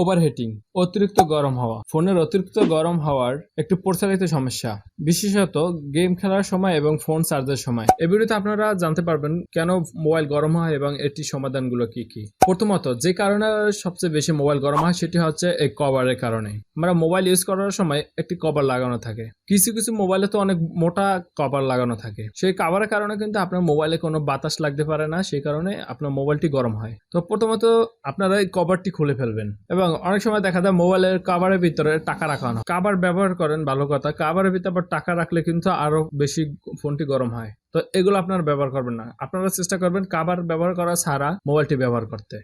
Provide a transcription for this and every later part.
Overheating অতিরিক্ত গরম হওয়া। ফোনের অতিরিক্ত গরম হওয়ার একটি প্রচারিত সমস্যা। বিশেষত গেম খেলার সময় এবং ফোন চার্জের সময়। এই ভিডিওতে আপনারা জানতে পারবেন কেন মোবাইল গরম হয় এবং এটির সমাধানগুলো কি কি। প্রথমত, যে কারণে সবচেয়ে বেশি মোবাইল গরম হয় সেটি হচ্ছে এই কভারের কারণে। আমরা মোবাইল ইউজ করার সময় একটি কভার লাগানো থাকে। কিছু কিছু মোবাইলে তো অনেক মোটা কভার লাগানো থাকে। সেই কভারের কারণে কিন্তু আপনার মোবাইলে কোনো বাতাস লাগতে পারে না, সেই কারণে আপনার মোবাইলটি গরম হয়। তো প্রথমত আপনারা এই কভারটি খুলে ফেলবেন এবং অনেক সময় দেখা যায় মোবাইলের কাভারের ভিতরে টাকা রাখানো কাভার ব্যবহার করেন, ভালো কথা। কাভারের ভিতরে আবার টাকা রাখলে কিন্তু আরও বেশি ফোনটি গরম হয়। তো এগুলো আপনারা ব্যবহার করবেন না। আপনারা চেষ্টা করবেন কাভার ব্যবহার করা ছাড়া মোবাইলটি ব্যবহার করতে।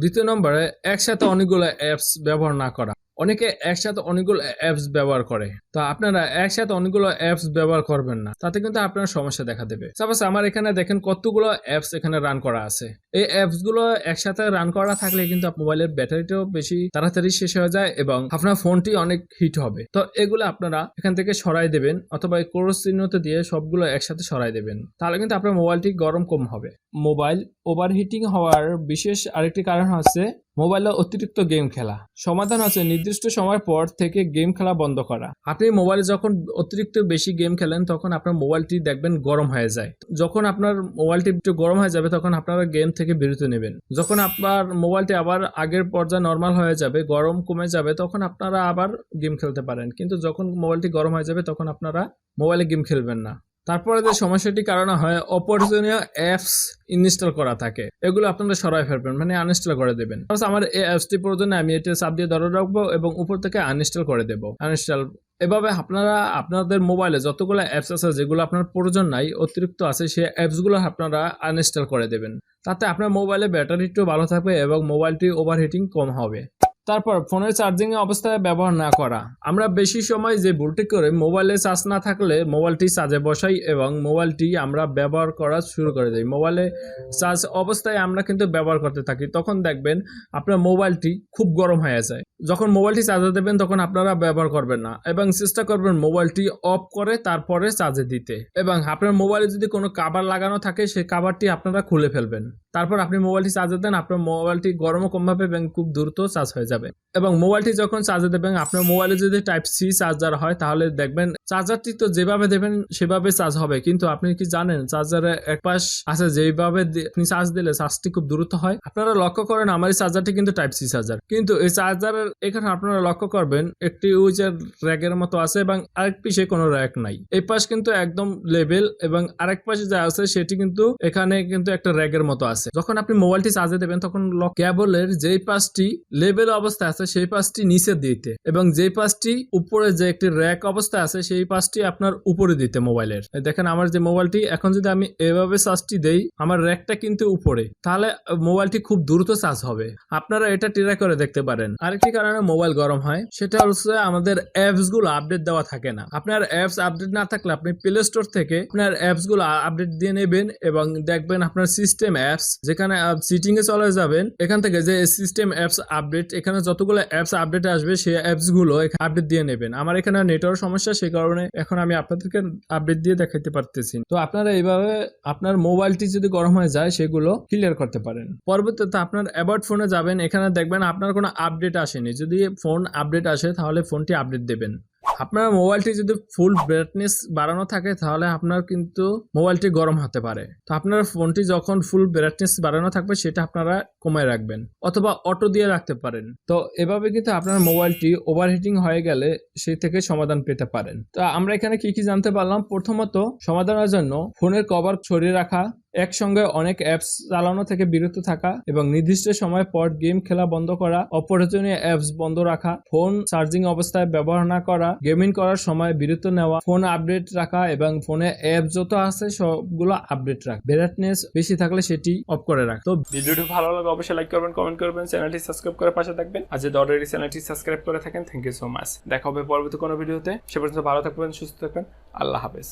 দ্বিতীয় নম্বরে, একসাথে অনেকগুলো অ্যাপস ব্যবহার না করা। অনেকে একসাথে অনেকগুলো অ্যাপস ব্যবহার করে। তো আপনারা একসাথে অনেকগুলো অ্যাপস ব্যবহার করবেন না। তাতে কিন্তু আপনার সমস্যা দেখা দেবে। সাপোজ আমার এখানে দেখেন কতগুলো অ্যাপস এখানে রান করা আছে। এই অ্যাপসগুলো একসাথে রান করা থাকলে কিন্তু মোবাইলের ব্যাটারিটাও বেশি তাড়াতাড়ি শেষ হয়ে যায় এবং আপনার ফোনটি অনেক হিট হবে। তো এগুলো আপনারা এখান থেকে সরাই দেবেন অথবা এই ক্রস চিহ্নতে দিয়ে সবগুলো একসাথে সরাই দেবেন। তাহলে কিন্তু আপনার মোবাইলটি গরম কম হবে। মোবাইল ওভারহিটিং হওয়ার বিশেষ আরেকটি কারণ হচ্ছে মোবাইলে অতিরিক্ত গেম খেলা। সমাধান আছে নির্দিষ্ট সময় পর থেকে গেম খেলা বন্ধ করা। আপনি মোবাইলে যখন অতিরিক্ত বেশি গেম খেলেন, তখন আপনার মোবাইলটি দেখবেন গরম হয়ে যায়। যখন আপনার মোবাইলটি একটু গরম হয়ে যাবে, তখন আপনারা গেম থেকে বিরত নেবেন। যখন আপনার মোবাইলটি আবার আগের পর্যায়ে নর্মাল হয়ে যাবে, গরম কমে যাবে, তখন আপনারা আবার গেম খেলতে পারেন। কিন্তু যখন মোবাইলটি গরম হয়ে যাবে, তখন আপনারা মোবাইলে গেম খেলবেন না। তারপরে যে সমস্যাটি কারণে হয়, অপ্রয়োজনীয় অ্যাপস ইনস্টল করা থাকে। এগুলো আপনারা সরাই ফেলবেন মানে আনইনস্টল করে দেবেন। আমার এই অ্যাপসটি প্রয়োজনে আমি এটা চাপ দিয়ে ধরে রাখব এবং উপর থেকে আনইনস্টল করে দেবো। আনইনস্টল এভাবে আপনারা আপনাদের মোবাইলে যতগুলো অ্যাপস আছে, যেগুলো আপনার প্রয়োজন নাই, অতিরিক্ত আছে, সেই অ্যাপসগুলো আপনারা আনইনস্টল করে দেবেন। তাতে আপনার মোবাইলে ব্যাটারি একটু ভালো থাকবে এবং মোবাইলটি ওভারহিটিং কম হবে। তারপর ফোনের চার্জিং অবস্থায় ব্যবহার না করা। আমরা বেশি সময় যে ভুলটি করে মোবাইলে চার্জ না থাকলে মোবাইলটি চার্জে বসাই এবং মোবাইলটি আমরা ব্যবহার করা শুরু করে দিই। মোবাইলে চার্জ অবস্থায় আমরা কিন্তু ব্যবহার করতে থাকি। তখন দেখবেন আপনার মোবাইলটি খুব গরম হয়ে যায়। যখন মোবাইলটি চার্জে দেবেন, তখন আপনারা ব্যবহার করবেন না। এবং চেষ্টা করবেন মোবাইলটি অফ করে তারপরে চার্জে দিতে। এবং আপনার মোবাইলে যদি কোনো কাবার লাগানো থাকে, সেই কাবারটি আপনারা খুলে ফেলবেন। তারপর আপনি মোবাইলটি চার্জে দেন, আপনার মোবাইলটি গরমও কমভাবে এবং খুব দ্রুত চার্জ হয়ে যাবে। এবং মোবাইলটি যখন চার্জে দেবেন, আপনার মোবাইলে যদি টাইপ সি চার্জার হয়, তাহলে দেখবেন চার্জারটি তো যেভাবে দেবেন, সেভাবে চার্জ হবে। কিন্তু আপনি কি জানেন চার্জারের এক পাশ আছে যেভাবে আপনি চার্জ দিলে চার্জটি খুব দ্রুত হয়। আপনারা লক্ষ্য করেন আমার এই চার্জারটি কিন্তু টাইপ সি চার্জার। কিন্তু এই চার্জারের এখানে আপনারা লক্ষ্য করবেন, একটি উইচের র্যাকের মতো আছে এবং আরেক পিছে কোনো র্যাক নাই। এই পাশ কিন্তু একদম লেভেল এবং আরেক পাশে যা আছে, সেটি কিন্তু এখানে কিন্তু একটা র্যাকের মতো আছে। যখন আপনি মোবাইলটি চার্জে দেবেন, তখন কেবলের যেই পাশটি লেভেল অবস্থায় আছে, সেই পাশটি নিচে দিতে এবং যেই পাশটি উপরে যে একটি র্যাক অবস্থায় আছে, সেই পাশটি আপনার উপরে দিতে মোবাইলের। দেখেন আমার যে মোবাইলটি, এখন যদি আমি এভাবে চার্জটি দেই, আমার র্যাকটা কিন্তু উপরে। তাহলে মোবাইলটি খুব দ্রুত চার্জ হবে। আপনারা এটা ট্রাই করে দেখতে পারেন। আরেকটি কারণে মোবাইল গরম হয়, সেটা হচ্ছে আমাদের অ্যাপসগুলো আপডেট দেওয়া থাকে না। আপনার অ্যাপস আপডেট না থাকলে আপনি প্লে স্টোর থেকে আপনার অ্যাপসগুলো আপডেট দিয়ে নেবেন এবং দেখবেন আপনার সিস্টেম অ্যাপস যেখানে সিটিং এ চলে যাবেন। এখান থেকে যে সিস্টেম অ্যাপস আপডেট এখানে যতগুলো অ্যাপস আপডেট আসবে, সেই অ্যাপসগুলো আপডেট দিয়ে নেবেন। আমার এখানে নেটওয়ার্ক সমস্যা, সেই এখন আমি আপনাদেরকে আপডেট দিয়ে দেখাইতে পারতেছি। তো আপনারা এইভাবে আপনার মোবাইলটি যদি গরম হয়ে যায়, সেগুলো ক্লিয়ার করতে পারেন। পরবর্তীতে আপনার অ্যাবাউট ফোনে যাবেন, এখানে দেখবেন আপনার কোনো আপডেট আসেনি। যদি ফোন আপডেট আসে, তাহলে ফোনটি আপডেট দেবেন। আপনার মোবাইলটি যদি ফুল ব্রাইটনেস বাড়ানো থাকে, তাহলে আপনার কিন্তু মোবাইলটি গরম হতে পারে। তো আপনার ফোনটি যখন ফুল ব্রাইটনেস বাড়ানো থাকবে, সেটা আপনারা কমায় রাখবেন অথবা অটো দিয়ে রাখতে পারেন। তো এভাবে কিন্তু আপনার মোবাইলটি ওভারহিটিং হয়ে গেলে সেই থেকে সমাধান পেতে পারেন। তো আমরা এখানে কি কি জানতে পারলাম? প্রথমত, সমাধানের জন্য ফোনের কভার ছড়িয়ে রাখা একসঙ্গে অনেক অ্যাপস চালানো থেকে বিরত থাকা এবং নির্দিষ্ট সময় পর গেম খেলা বন্ধ করা, অপ্রয়োজনীয় অ্যাপস বন্ধ রাখা ফোন চার্জিং অবস্থায় ব্যবহার না করা গেমিং করার সময় বিরত নেওয়া ফোন আপডেট রাখা এবং ফোনে অ্যাপ যত আছে সবগুলো আপডেট রাখা। ব্রাইটনেস বেশি থাকলে সেটি অফ করে রাখ। তো ভিডিওটি ভালো লাগে অবশ্যই লাইক করবেন কমেন্ট করবেন চ্যানেলটি সাবস্ক্রাইব করে পাশে থাকবেন। আর যদি অলরেডি চ্যানেলটি সাবস্ক্রাইব করে থাকেন থ্যাংক ইউ সো মাচ দেখা হবে পরবর্তী কোনো ভিডিওতে সে পর্যন্ত ভালো থাকবেন, সুস্থ থাকবেন। আল্লাহ হাফেজ।